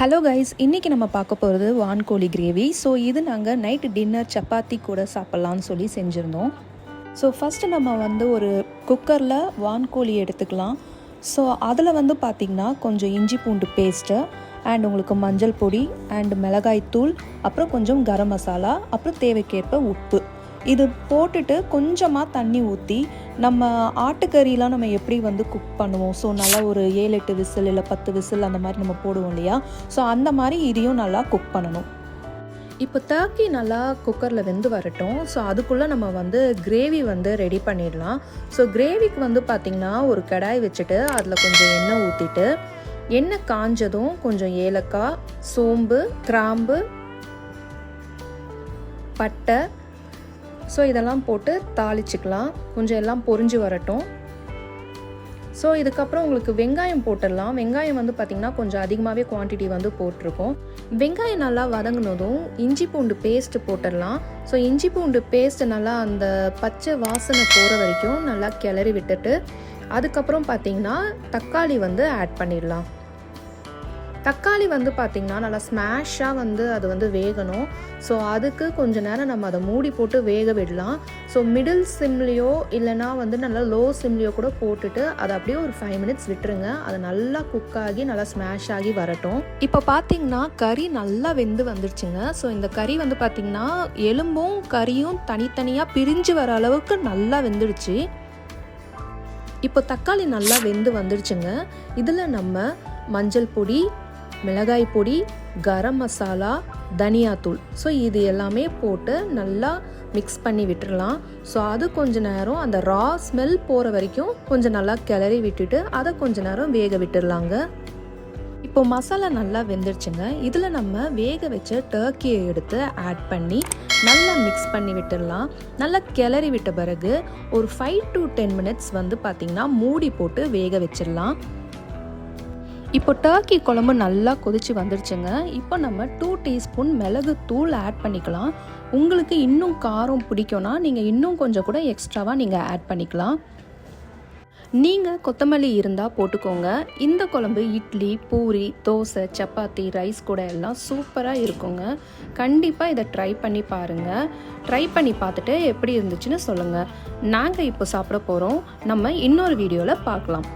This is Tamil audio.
ஹலோ கைஸ் இன்றைக்கி நம்ம பார்க்க போகிறது வான்கோழி கிரேவி ஸோ இது நாங்கள் நைட்டு டின்னர் சப்பாத்தி கூட சாப்பிட்லான்னு சொல்லி செஞ்சுருந்தோம். ஸோ ஃபஸ்ட்டு நம்ம வந்து ஒரு குக்கரில் வான்கோழி எடுத்துக்கலாம். ஸோ அதில் வந்து பார்த்திங்கன்னா கொஞ்சம் இஞ்சி பூண்டு பேஸ்ட்டு அண்ட் உங்களுக்கு மஞ்சள் பொடி அண்ட் மிளகாய் தூள் அப்புறம் கொஞ்சம் கரம் மசாலா அப்புறம் தேவைக்கேற்ப உப்பு. இது போட்டுட்டு கொஞ்சமாக தண்ணி ஊற்றி நம்ம ஆட்டுக்கறிலாம் நம்ம எப்படி வந்து குக் பண்ணுவோம்? ஸோ நல்லா ஒரு ஏழு எட்டு விசில் இல்லை பத்து விசில் அந்த மாதிரி நம்ம போடுவோம் இல்லையா? ஸோ அந்த மாதிரி இதையும் நல்லா குக் பண்ணணும். இப்போ டர்க்கி நல்லா குக்கரில் வெந்து வரட்டும். ஸோ அதுக்குள்ளே நம்ம வந்து கிரேவி வந்து ரெடி பண்ணிடலாம். ஸோ கிரேவிக்கு வந்து பார்த்திங்கன்னா ஒரு கடாய் வச்சுட்டு அதில் கொஞ்சம் எண்ணெய் ஊற்றிட்டு எண்ணெய் காஞ்சதும் கொஞ்சம் ஏலக்காய் சோம்பு கிராம்பு பட்டை ஸோ இதெல்லாம் போட்டு தாளிச்சிக்கலாம். கொஞ்சம் எல்லாம் பொரிஞ்சு வரட்டும். ஸோ இதுக்கப்புறம் உங்களுக்கு வெங்காயம் போட்டுடலாம். வெங்காயம் வந்து பார்த்திங்கன்னா கொஞ்சம் அதிகமாகவே குவான்டிட்டி வந்து போட்டிருக்கோம். வெங்காயம் நல்லா வதங்கினதும் இஞ்சி பூண்டு பேஸ்ட்டு போட்டுடலாம். ஸோ இஞ்சி பூண்டு பேஸ்ட் நல்லா அந்த பச்சை வாசனை போகிற வரைக்கும் நல்லா கிளறி விட்டுட்டு அதுக்கப்புறம் பார்த்திங்கன்னா தக்காளி வந்து ஆட் பண்ணிடலாம். தக்காளி வந்து பார்த்திங்கன்னா நல்லா ஸ்மாஷாக வந்து அது வந்து வேகணும். ஸோ அதுக்கு கொஞ்ச நேரம் நம்ம அதை மூடி போட்டு வேக விடலாம். ஸோ மிடில் சிம்லேயோ இல்லைனா வந்து நல்லா லோ சிம்லேயோ கூட போட்டுட்டு அதை அப்படியே ஒரு ஃபைவ் மினிட்ஸ் விட்டுருங்க. அது நல்லா குக் ஆகி நல்லா ஸ்மாஷ் ஆகி வரட்டும். இப்போ பார்த்தீங்கன்னா கறி நல்லா வெந்து வந்துருச்சுங்க. ஸோ இந்த கறி வந்து பார்த்திங்கன்னா எலும்பும் கறியும் தனித்தனியாக பிரிஞ்சு வர அளவுக்கு நல்லா வெந்துடுச்சு. இப்போ தக்காளி நல்லா வெந்து வந்துடுச்சுங்க இதில் நம்ம மஞ்சள் பொடி மிளகாய் பொடி கரம் மசாலா தனியாத்தூள் ஸோ இது எல்லாமே போட்டு நல்லா மிக்ஸ் பண்ணி விட்டுடலாம் ஸோ அது கொஞ்ச நேரம் அந்த ரா ஸ்மெல் போகிற வரைக்கும் கொஞ்சம் நல்லா கிளறி விட்டுட்டு அதை கொஞ்ச நேரம் வேக விட்டுடலாங்க இப்போ மசாலா நல்லா வெந்துருச்சுங்க. இதில் நம்ம வேக வச்ச டர்க்கியை எடுத்து ஆட் பண்ணி நல்லா மிக்ஸ் பண்ணி விட்டுடலாம் நல்லா கிளறி விட்ட பிறகு ஒரு ஃபைவ் டு டென் மினிட்ஸ் வந்து பார்த்திங்கன்னா மூடி போட்டு வேக வச்சிடலாம் இப்போ டர்க்கி குழம்பு நல்லா கொதிச்சு வந்துருச்சுங்க. இப்போ நம்ம டூ டீஸ்பூன் மிளகு தூள் ஆட் பண்ணிக்கலாம். உங்களுக்கு இன்னும் காரம் பிடிக்கும்னா நீங்கள் இன்னும் கொஞ்சம் கூட எக்ஸ்ட்ராவாக நீங்கள் ஆட் பண்ணிக்கலாம். நீங்கள் கொத்தமல்லி இருந்தால் போட்டுக்கோங்க. இந்த குழம்பு இட்லி பூரி தோசை சப்பாத்தி ரைஸ் கூட எல்லாம் சூப்பராக இருக்குங்க. கண்டிப்பாக இதை ட்ரை பண்ணி பாருங்கள் ட்ரை பண்ணி பார்த்துட்டு எப்படி இருந்துச்சுன்னு சொல்லுங்கள் நாங்கள் இப்போ சாப்பிட போகிறோம் நம்ம இன்னொரு வீடியோவில் பார்க்கலாம்.